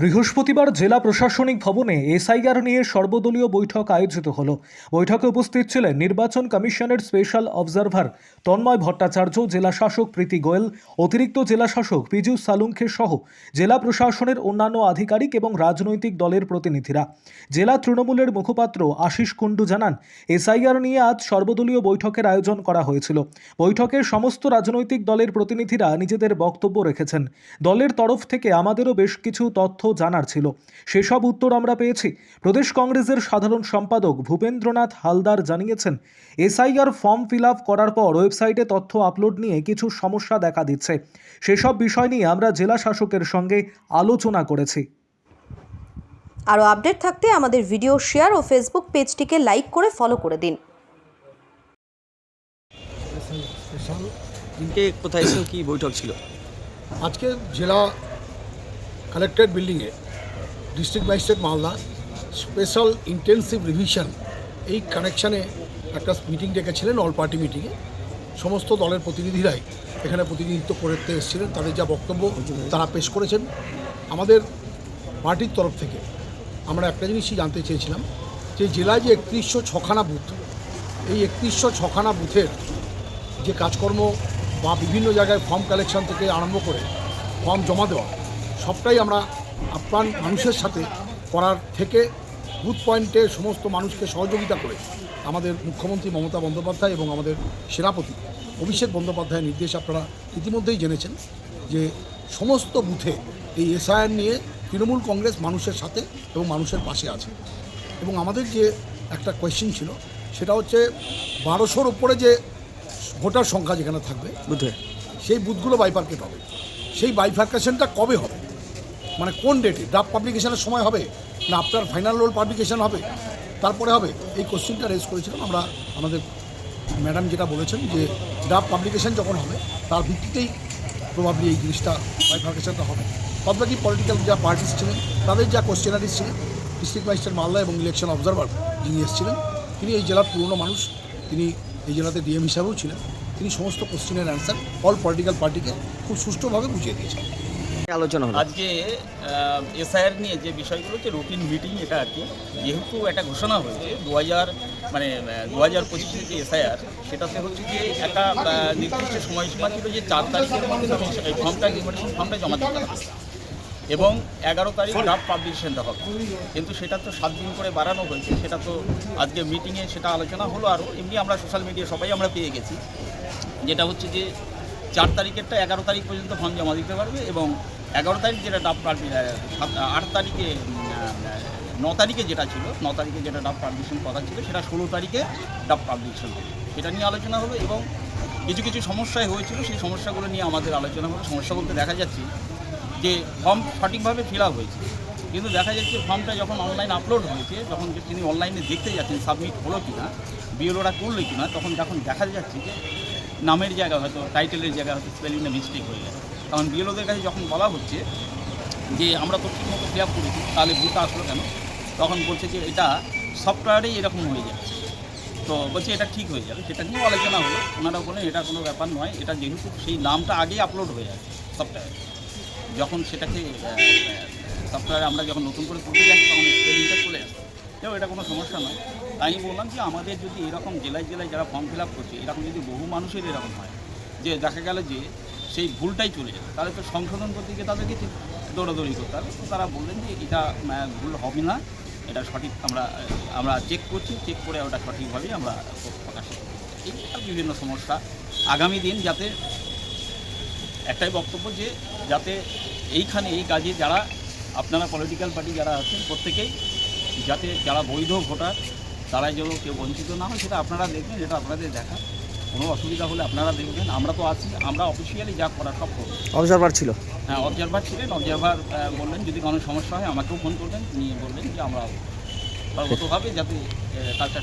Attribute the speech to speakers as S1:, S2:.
S1: বৃহস্পতিবার জেলা প্রশাসনিক ভবনে এসআইআর নিয়ে সর্বদলীয় বৈঠক আয়োজিত হলো। বৈঠকে উপস্থিত ছিলেন নির্বাচন কমিশনের স্পেশাল অবজারভার তন্ময় ভট্টাচার্য, জেলা শাসক প্রীতি গোয়েল, অতিরিক্ত জেলা শাসক পিজু সালুঙ্খে সহ জেলা প্রশাসনের অন্যান্য আধিকারিক এবং রাজনৈতিক দলের প্রতিনিধিরা। জেলা তৃণমূলের মুখপাত্র আশিস কুণ্ডু জানান, এসআইআর নিয়ে আজ সর্বদলীয় বৈঠকের আয়োজন করা হয়েছিল। বৈঠকে সমস্ত রাজনৈতিক দলের প্রতিনিধিরা নিজেদের বক্তব্য রেখেছেন। দলের তরফ থেকে আমাদেরও বেশ কিছু তথ্য জানার ছিল। সেসব উত্তর আমরা পেয়েছি। প্রদেশ কংগ্রেসের সাধারণ সম্পাদক ভূপেন্দ্রনাথ হালদার জানিয়েছেন এসআইআর ফর্ম ফিল আপ করার পর ওয়েবসাইটে তথ্য আপলোড নিয়ে কিছু সমস্যা দেখা দিচ্ছে। সেসব বিষয় নিয়ে আমরা জেলা শাসকের সঙ্গে আলোচনা করেছি।
S2: আরও আপডেট থাকতে আমাদের ভিডিও শেয়ার ও ফেসবুক পেজটিকে লাইক করে ফলো করে দিন।
S3: দিনকে কোথায় কি বৈঠক ছিল?
S4: আজকে জেলা কালেক্টরেট বিল্ডিংয়ে district magistrate Malda special intensive revision এই কানেকশানে একটা মিটিং ডেকেছিলেন অল পার্টি মিটিংয়ে সমস্ত দলের প্রতিনিধিরাই এখানে প্রতিনিধিত্ব করতে এসেছিলেন, তাদের যা বক্তব্য তারা পেশ করেছেন। আমাদের পার্টির তরফ থেকে আমরা একটা জিনিসই জানতে চেয়েছিলাম যে জেলায় যে একত্রিশশো ছখানা বুথ, এই একত্রিশশো ছখানা বুথের যে কাজকর্ম বা বিভিন্ন জায়গায় ফর্ম কালেকশন থেকে আরম্ভ করে ফর্ম জমা দেওয়া সবটাই আমরা আপ্রাণ মানুষের সাথে করার থেকে বুথ পয়েন্টে সমস্ত মানুষকে সহযোগিতা করে আমাদের মুখ্যমন্ত্রী মমতা বন্দ্যোপাধ্যায় এবং আমাদের সেনাপতি অভিষেক বন্দ্যোপাধ্যায়ের নির্দেশ আপনারা ইতিমধ্যেই জেনেছেন যে সমস্ত বুথে এই এসআইআর নিয়ে তৃণমূল কংগ্রেস মানুষের সাথে এবং মানুষের পাশে আছে। এবং আমাদের যে একটা কোয়েশ্চেন ছিল সেটা হচ্ছে বারোশোর ওপরে যে ভোটার সংখ্যা যেখানে থাকবে
S3: বুধে
S4: সেই বুথগুলো বাইপার্কেট হবে। সেই বাইফার্কেশনটা কবে হবে? মানে কোন ডেটে ড্রাফট পাবলিকেশনের সময় হবে? না আপনার ফাইনাল রোল পাবলিকেশন হবে? তারপরে হবে? এই কোশ্চেনটা রেজ করেছিলাম আমরা, আমাদের ম্যাডাম যেটা বলেছেন যে ড্রাফট পাবলিকেশন যখন হবে, তার ভিত্তিতেই প্রভাবলি এই জিনিসটা বাইফার্কেশনটা হবে। বাদ বাকি পলিটিক্যাল যা পার্টিস ছিলেন, তাদের যা কোশ্চেনারিজ ছিলেন ডিস্ট্রিক্ট ম্যাজিস্ট্রেট মালদা এবং ইলেকশন অবজারভার যিনি এসেছিলেন, তিনি এই জেলার পুরনো মানুষ, তিনি এই জেলাতে ডিএম হিসাবেও ছিলেন, তিনি সমস্ত কোশ্চেনের অ্যান্সার অল পলিটিক্যাল পার্টিকে খুব সুষ্ঠুভাবে বুঝিয়ে দিয়েছেন।
S3: আলোচনা হলো।
S5: আজকে এসআইআর নিয়ে যে বিষয়গুলো হচ্ছে রুটিন মিটিং এটা আর কি যেহেতু একটা ঘোষণা হয়েছে দু হাজার মানে দু হাজার পঁচিশে যে এসআইআর সেটাতে হচ্ছে যে একটা নির্দিষ্ট সময়সীমা ছিল যে চার তারিখের মধ্যে ফর্মটা ফর্মটা জমা দিতে হবে। এবং এগারো তারিখ ড্রাফট পাবলিকেশনটা হবে। কিন্তু সেটা তো সাত দিন করে বাড়ানো হয়েছে সেটা তো আজকে মিটিংয়ে সেটা আলোচনা হলো আরও এমনি আমরা সোশ্যাল মিডিয়া সবাই আমরা পেয়ে গেছি। যেটা হচ্ছে যে চার তারিখেরটা এগারো তারিখ পর্যন্ত ফর্ম জমা দিতে পারবে এবং এগারো তারিখ যেটা ডাব আট তারিখে ন তারিখে যেটা ছিল, ন তারিখে যেটা ডাব পাবলিশন কথা ছিল, সেটা ষোলো তারিখে ডাব পাবলিশন হবে। সেটা নিয়ে আলোচনা হলো এবং কিছু কিছু সমস্যায় হয়েছিল, সেই সমস্যাগুলো নিয়ে আমাদের আলোচনা হলো সমস্যা বলতে দেখা যাচ্ছে যে ফর্ম সঠিকভাবে ফিল আপ হয়েছে। কিন্তু দেখা যাচ্ছে ফর্মটা যখন অনলাইন আপলোড হয়েছে, যখন তিনি অনলাইনে দেখতে যাচ্ছেন, সাবমিট হলো কি না বিএলওরা করল কি না তখন যখন দেখা যাচ্ছে যে নামের জায়গা হয়তো টাইটেলের জায়গা হয়তো স্পেলিংটা মিস্টেক হয়ে গেছে কারণ বিএলওদের কাছে যখন বলা হচ্ছে যে আমরা তো ঠিক মতো ফিল করেছি, তাহলে ভুলটা আসলো কেন? তখন বলছে যে এটা সফটওয়্যারেই এরকম হয়ে যায়। তো বলছে এটা ঠিক হয়ে যাবে। সেটা নিয়েও আলোচনা হলো। ওনারা বলেন এটা কোনো ব্যাপার নয়। এটা যেহেতু সেই নামটা আগেই আপলোড হয়ে যায় সফটওয়্যারে যখন সেটাকে সফটওয়্যারে আমরা যখন নতুন করে করতে যাচ্ছি, তখন স্পেলিংটা চলে আসে। তো এটা কোনো সমস্যা নয়। তাই বললাম যে আমাদের যদি এরকম জেলায় জেলায় যারা ফর্ম ফিল আপ করছে, এরকম যদি বহু মানুষের এরকম হয়, যে দেখা গেল যে সেই ভুলটাই চলে যাবে তাহলে তো সংশোধন করতে গিয়ে তাদেরকে দৌড়াদৌড়ি করতে হবে। তো তারা বললেন যে এটা ভুল হবে না, এটা সঠিক আমরা আমরা চেক করছি চেক করে ওটা সঠিকভাবেই আমরা প্রকাশ করব। এই বিভিন্ন সমস্যা। আগামী দিন যাতে একটাই বক্তব্য যে, যাতে এইখানে এই কাজে যারা, আপনারা পলিটিক্যাল পার্টি যারা আছেন, প্রত্যেকেই যাতে যারা বৈধ ভোটার তারাই যেন কেউ বঞ্চিত না হয় সেটা আপনারা দেখবেন যেটা আপনাদের দেখা কোনো অসুবিধা হলে আপনারা দেখবেন। আমরা তো আছি আমরা অফিসিয়ালি যা করা সব করব।
S3: অবজারভার ছিল?
S5: হ্যাঁ অবজারভার ছিলেন অবজারভার বললেন যদি কোনো সমস্যা হয় আমাকেও ফোন করবেন নিয়ে বললেন যে আমরা সর্বতভাবে যাতে কাজটা